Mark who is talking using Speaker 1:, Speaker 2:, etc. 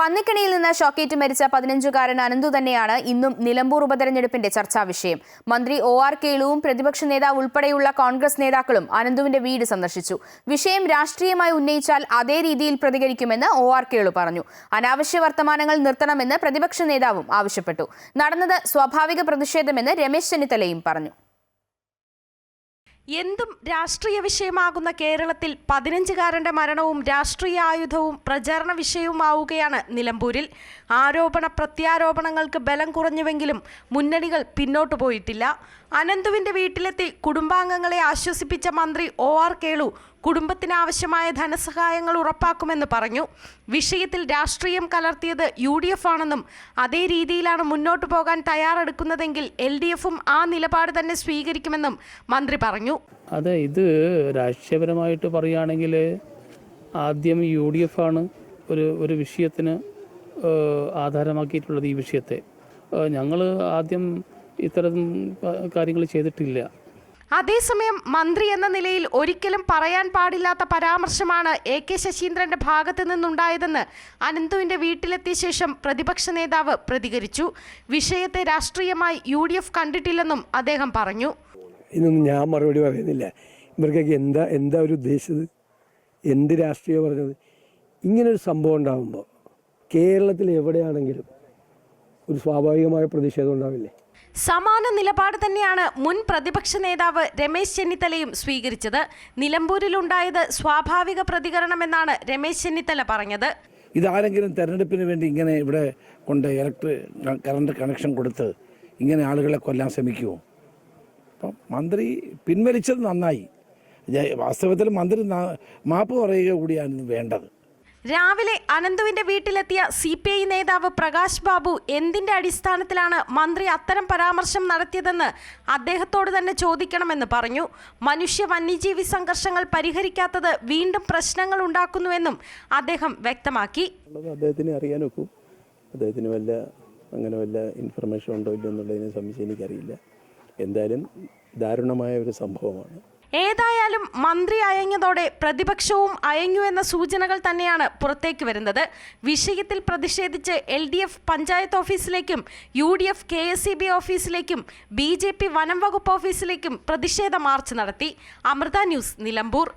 Speaker 1: പന്നിക്കണിയിൽ നിന്ന് ഷോക്കേറ്റ് മരിച്ച പതിനഞ്ചുകാരൻ അനന്തു തന്നെയാണ് ഇന്നും നിലമ്പൂർ ഉപതെരഞ്ഞെടുപ്പിന്റെ ചർച്ചാ വിഷയം. മന്ത്രി ഒ ആർ കേളുവും പ്രതിപക്ഷ നേതാവ് ഉൾപ്പെടെയുള്ള കോൺഗ്രസ് നേതാക്കളും അനന്തുവിന്റെ വീട് സന്ദർശിച്ചു. വിഷയം രാഷ്ട്രീയമായി ഉന്നയിച്ചാൽ അതേ രീതിയിൽ പ്രതികരിക്കുമെന്ന് ഒ ആർ കേളു പറഞ്ഞു. അനാവശ്യ വർത്തമാനങ്ങൾ നിർത്തണമെന്ന് പ്രതിപക്ഷ നേതാവും ആവശ്യപ്പെട്ടു. നടന്നത് സ്വാഭാവിക പ്രതിഷേധമെന്ന് രമേശ് ചെന്നിത്തലയും പറഞ്ഞു.
Speaker 2: എന്തും രാഷ്ട്രീയ വിഷയമാകുന്ന കേരളത്തിൽ പതിനഞ്ചുകാരന്റെ മരണവും രാഷ്ട്രീയ ആയുധവും പ്രചാരണ വിഷയവുമാവുകയാണ് നിലമ്പൂരിൽ. ആരോപണ പ്രത്യാരോപണങ്ങൾക്ക് ബലം കുറഞ്ഞുവെങ്കിലും മുന്നണികൾ പിന്നോട്ടു പോയിട്ടില്ല. അനന്തുവിന്റെ വീട്ടിലെത്തി കുടുംബാംഗങ്ങളെ ആശ്വസിപ്പിച്ച മന്ത്രി ഒ ആർ കേളു കുടുംബത്തിന് ആവശ്യമായ ധനസഹായങ്ങൾ ഉറപ്പാക്കുമെന്ന് പറഞ്ഞു. വിഷയത്തിൽ രാഷ്ട്രീയം കലർത്തിയത് യു ഡി എഫ് ആണെന്നും അതേ രീതിയിലാണ് മുന്നോട്ടു പോകാൻ തയ്യാറെടുക്കുന്നതെങ്കിൽ എൽ ഡി എഫും ആ നിലപാട് തന്നെ സ്വീകരിക്കുമെന്നും മന്ത്രി പറഞ്ഞു.
Speaker 3: അതെ ഇത് രാഷ്ട്രീയപരമായിട്ട് പറയുകയാണെങ്കിൽ ആദ്യം യു ഡി എഫ് ആണ് ഒരു ഒരു വിഷയത്തിന് ആധാരമാക്കിയിട്ടുള്ളത് ഈ വിഷയത്തെ. ഞങ്ങൾ ആദ്യം ഇത്തരം കാര്യങ്ങൾ ചെയ്തിട്ടില്ല.
Speaker 2: അതേസമയം മന്ത്രി എന്ന നിലയിൽ ഒരിക്കലും പറയാൻ പാടില്ലാത്ത പരാമർശമാണ് എ കെ ശശീന്ദ്രന്റെ ഭാഗത്തു നിന്നുണ്ടായതെന്ന് അനന്തുവിന്റെ വീട്ടിലെത്തിയ ശേഷം പ്രതിപക്ഷ നേതാവ് പ്രതികരിച്ചു. വിഷയത്തെ രാഷ്ട്രീയമായി യു കണ്ടിട്ടില്ലെന്നും അദ്ദേഹം പറഞ്ഞു.
Speaker 4: ഇതൊന്നും ഞാൻ മറുപടി പറയുന്നില്ല. ഇവർക്കൊക്കെ എന്താ എന്താ ഒരു ഉദ്ദേശിച്ചത്? എന്ത് രാഷ്ട്രീയം പറഞ്ഞത്? ഇങ്ങനൊരു സംഭവം ഉണ്ടാകുമ്പോൾ കേരളത്തിൽ എവിടെയാണെങ്കിലും ഒരു സ്വാഭാവികമായ പ്രതിഷേധം ഉണ്ടാവില്ലേ?
Speaker 2: സമാന നിലപാട് തന്നെയാണ് മുൻ പ്രതിപക്ഷ നേതാവ് രമേശ് ചെന്നിത്തലയും സ്വീകരിച്ചത്. നിലമ്പൂരിലുണ്ടായത് സ്വാഭാവിക പ്രതികരണമെന്നാണ് രമേശ് ചെന്നിത്തല പറഞ്ഞത്.
Speaker 5: ഇതാരെങ്കിലും തെരഞ്ഞെടുപ്പിന് വേണ്ടി ഇങ്ങനെ ഇവിടെ കൊണ്ട് ഇലക്ട്രിക് കറണ്ട് കണക്ഷൻ കൊടുത്ത് ഇങ്ങനെ ആളുകളെ കൊല്ലാൻ ശ്രമിക്കുമോ അപ്പം മന്ത്രി പിൻവലിച്ചത് നന്നായി. വാസ്തവത്തിൽ മന്ത്രി മാപ്പ് പറയുക കൂടിയാണ് വേണ്ടത്.
Speaker 2: രാവിലെ അനന്തുവിന്റെ വീട്ടിലെത്തിയ സി പി ഐ നേതാവ് പ്രകാശ് ബാബു എന്തിന്റെ അടിസ്ഥാനത്തിലാണ് മന്ത്രി അത്തരം പരാമർശം നടത്തിയതെന്ന് അദ്ദേഹത്തോട് തന്നെ ചോദിക്കണമെന്ന് പറഞ്ഞു. മനുഷ്യ വന്യജീവി സംഘർഷങ്ങൾ പരിഹരിക്കാത്തത് വീണ്ടും പ്രശ്നങ്ങൾ ഉണ്ടാക്കുന്നുവെന്നും അദ്ദേഹം വ്യക്തമാക്കി.
Speaker 6: അദ്ദേഹത്തിന് അറിയാനൊക്കും അദ്ദേഹത്തിന് വല്ല അങ്ങനെ വല്ല ഇൻഫർമേഷൻ ഉണ്ടോ ഇല്ലെന്നുള്ളതിനെ സംബന്ധിച്ച് എനിക്കറിയില്ല. എന്തായാലും ദാരുണമായ ഒരു സംഭവമാണ്.
Speaker 2: ഏതായാലും മന്ത്രി അയഞ്ഞതോടെ പ്രതിപക്ഷവും അയഞ്ഞു എന്ന സൂചനകൾ തന്നെയാണ് പുറത്തേക്ക് വരുന്നത്. വിഷയത്തിൽ പ്രതിഷേധിച്ച് L D F panchayat ഓഫീസിലേക്കും U D F K S C B ഓഫീസിലേക്കും B J P വനം വകുപ്പ് ഓഫീസിലേക്കും പ്രതിഷേധ മാർച്ച് നടത്തി. അമൃത ന്യൂസ് നിലമ്പൂർ.